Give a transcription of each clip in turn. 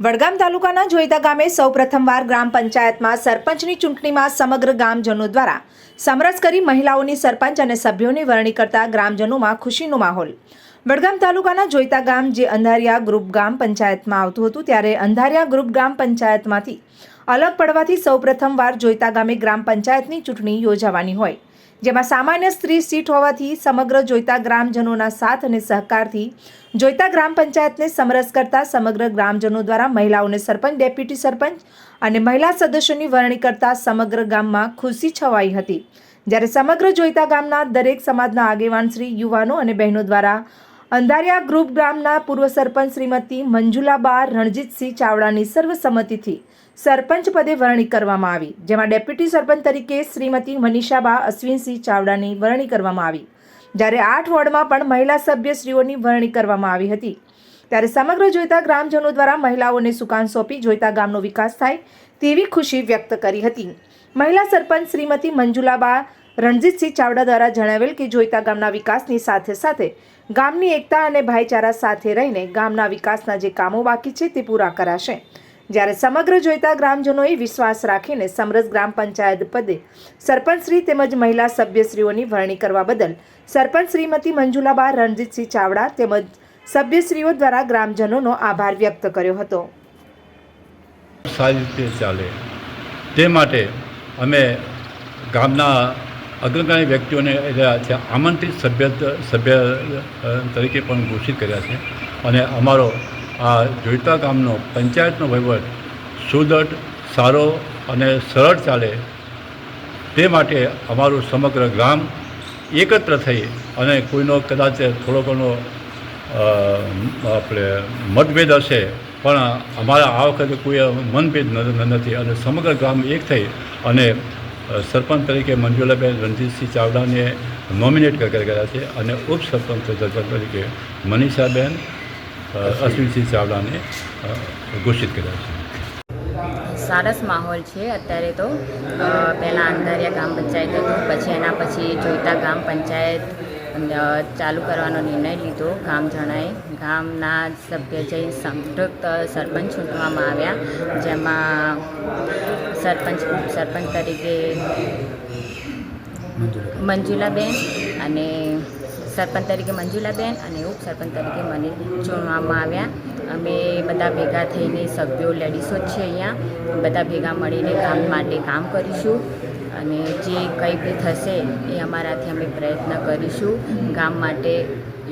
વડગામ તાલુકાના જોઈતા ગામે સૌ પ્રથમવાર ગ્રામ પંચાયતમાં સરપંચની ચૂંટણીમાં સમગ્ર ગામજનો દ્વારા સમરસ કરી મહિલાઓની સરપંચ અને સભ્યોની વરણી કરતા ગ્રામજનોમાં ખુશીનો માહોલ. વડગામ તાલુકાના જોઈતા ગામ જે અંધારિયા ગ્રુપ ગામ પંચાયતમાં આવતું હતું ત્યારે અંધારિયા ગ્રુપ ગામ પંચાયતમાંથી અલગ પડવાથી સૌ પ્રથમવાર જોઈતા ગામે ગ્રામ પંચાયતની ચૂંટણી યોજાવાની હોય. જેમાં સામાન્ય સ્ત્રી સીટ હોવાથી સમગ્ર જોઈતા ગ્રામજનોના સાથ અને સહકારથી જોઈતા ગ્રામ પંચાયતને સમરસ કરતા સમગ્ર ગ્રામજનો દ્વારા મહિલાઓને સરપંચ, ડેપ્યુટી સરપંચ અને મહિલા સદસ્યોની વરણી કરતા સમગ્ર ગામમાં ખુશી છવાઈ હતી. જ્યારે સમગ્ર જોઈતા ગામના દરેક સમાજના આગેવાન શ્રી, યુવાનો અને બહેનો દ્વારા અંધારિયા ગ્રુપ ગ્રામના પૂર્વ સરપંચ શ્રીમતી મંજુલાબા રણજીતસિંહ ચાવડાની સર્વસંમતિથી સરપંચ પદે વરણી કરવામાં આવી, જેમાં ડેપ્યુટી સરપંચ તરીકે શ્રીમતી મનીષાબા અશ્વિનસિંહ ચાવડાની વરણી કરવામાં આવી. જ્યારે આઠ વોર્ડમાં પણ મહિલા સભ્યશ્રીઓની વરણી કરવામાં આવી હતી. ત્યારે સમગ્ર જોઈતા ગ્રામજનો દ્વારા મહિલાઓને સુકાન સોંપી જોઈતા ગામનો વિકાસ થાય તેવી ખુશી વ્યક્ત કરી હતી. મહિલા સરપંચ શ્રીમતી મંજુલાબા રણજીતસિંહ ચાવડા દ્વારા જણાવેલ કે જોઈતા ગામના વિકાસની સાથે સાથે ગામની એકતા અને ભાઈચારા સાથે રહીને ગામના વિકાસના જે કામો બાકી છે તે પૂરા કરાશે. જ્યારે સમગ્ર જોઈતા ગ્રામજનોએ વિશ્વાસ રાખીને સમરસ ગ્રામ પંચાયત પદે સરપંચશ્રી તેમજ મહિલા સભ્યશ્રીઓની વરણી કરવા બદલ સરપંચ શ્રીમતી મંજુલાબા રણજીતસિંહ ચાવડા તેમજ સભ્યશ્રીઓ દ્વારા ગ્રામજનોનો આભાર વ્યક્ત કર્યો હતો. સારી રીતે ચાલે. તે માટે અમે ગામના અગ્રગામી વ્યક્તિઓને રહ્યા છે આમંત્રિત સભ્ય સભ્ય તરીકે પણ ઘોષિત કર્યા છે. અને અમારો આ જોઈતા ગામનો પંચાયતનો વહીવટ સુદૃઢ, સારો અને સરળ ચાલે તે માટે અમારું સમગ્ર ગ્રામ એકત્ર થઈ અને કોઈનો કદાચ થોડો ઘણો આપણે મતભેદ હશે, પણ અમારા આ વખતે કોઈ મનભેદ નથી. અને સમગ્ર ગામ એક થઈ અને સરપંચ તરીકે મંજુલાબેન રણજીતસિંહ ચાવડાને નોમિનેટ કર્યા છે અને ઉપસરપંચ તરીકે મનીષાબેન અશ્વિનસિંહ ચાવડાને ઘોષિત કર્યા છે. સરસ માહોલ છે અત્યારે તો. પહેલાં અંધારિયા ગામ પંચાયત હતું પછી એના પછી જોઈતા ગામ પંચાયત ચાલુ કરવાનો નિર્ણય લીધો. ગામ જણાએ ગામના સભ્ય જઈ સંતૃપ્ત સરપંચ ચૂંટવામાં આવ્યા જેમાં સરપંચ સરપંચ તરીકે મંજુલાબેન અને સરપંચ તરીકે મંજુલાબેન અને ઉપસરપંચ તરીકે મને ચૂંટવામાં આવ્યા. અમે બધા ભેગા થઈને સભ્યો લેડીસો જ છે અહીંયા. બધા ભેગા મળીને ગામ માટે કામ કરીશું અને જે કંઈ બી થશે એ અમારાથી અમે પ્રયત્ન કરીશું. ગામ માટે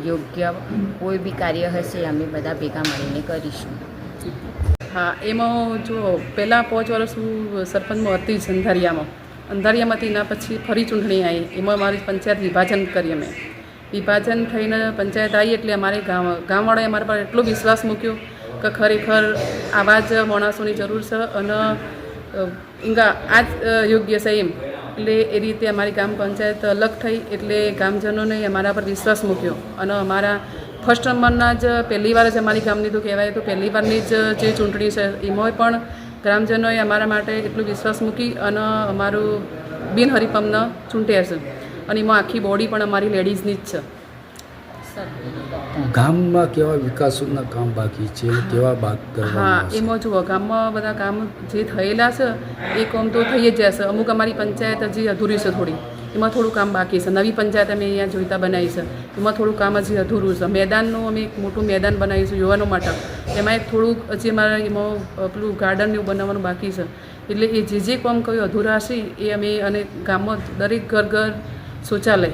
યોગ્ય કોઈ બી કાર્ય હશે અમે બધા ભેગા મળીને કરીશું. હા, એમાં જો પહેલાં પાંચ વર્ષ હું સરપંચમાં હતી જ અંધારિયામાં અંધારિયામાંથી એના પછી ફરી ચૂંટણી આવી. એમાં મારી પંચાયત વિભાજન કરી અમે. વિભાજન થઈને પંચાયત આવી એટલે અમારે ગામ, ગામવાળાએ અમારા પર એટલો વિશ્વાસ મૂક્યો કે ખરેખર આવા જ માણસોની જરૂર છે અને ઈંગા આ જ યોગ્ય છે એમ. એટલે એ રીતે અમારી ગામ પંચાયત અલગ થઈ એટલે ગામજનોને અમારા પર વિશ્વાસ મૂક્યો અને અમારા ફર્સ્ટ નંબરના જ પહેલી વાર જ અમારી ગામની તો કહેવાય તો પહેલી વારની જ જે ચૂંટણી છે એમાંય પણ ગ્રામજનોએ અમારા માટે એટલું વિશ્વાસ મૂકી અને અમારું બિનહરિપમને ચૂંટ્યા છે. અને એમાં આખી બોડી પણ અમારી લેડીઝની જ છે. ગામમાં કેવા વિકાસના કામ બાકી છે? કેવા બાદ હા એમાં જુઓ ગામમાં બધા કામ જે થયેલા છે એ કામ તો થઈ જ જશે. અમુક અમારી પંચાયત હજી અધૂરી છે થોડી. એમાં થોડું કામ બાકી છે. નવી પંચાયત અમે અહીંયા જોઈતા બનાવી છે. એમાં થોડું કામ હજી અધૂરું છે. મેદાનનું અમે એક મોટું મેદાન બનાવીશું યુવાનો માટે. એમાં એક થોડુંક હજી અમારે એમાં પેલું ગાર્ડન એવું બનાવવાનું બાકી છે. એટલે એ જે જે કામ કયું અધૂરા હશે એ અમે અને ગામમાં દરેક ઘર ઘર શૌચાલય.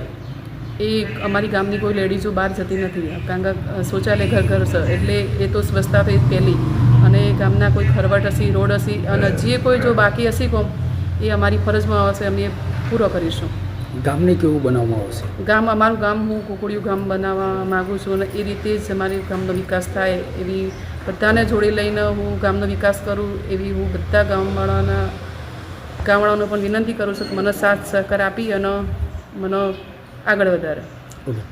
એ અમારી ગામની કોઈ લેડીઝો બહાર જતી નથી. કારણ કે શૌચાલય ઘર ઘર છે. એટલે એ તો સ્વચ્છતા થઈ પહેલી. અને ગામના કોઈ ખરવટ હશે, રોડ હશે અને જે કોઈ જો બાકી હશે કોમ, એ અમારી ફરજમાં આવશે. અમે પૂરો કરીશું. ગામને કેવું બનાવવામાં આવશે? ગામ અમારું ગામ હું કુકડિયું ગામ બનાવવા માગું છું અને એ રીતે જ અમારી ગામનો વિકાસ થાય એવી બધાને જોડી લઈને હું ગામનો વિકાસ કરું એવી હું બધા ગામવાળાના ગામવાળાઓને પણ વિનંતી કરું છું કે મને સાથ સહકાર આપી અને મને આગળ વધારે. ઓકે.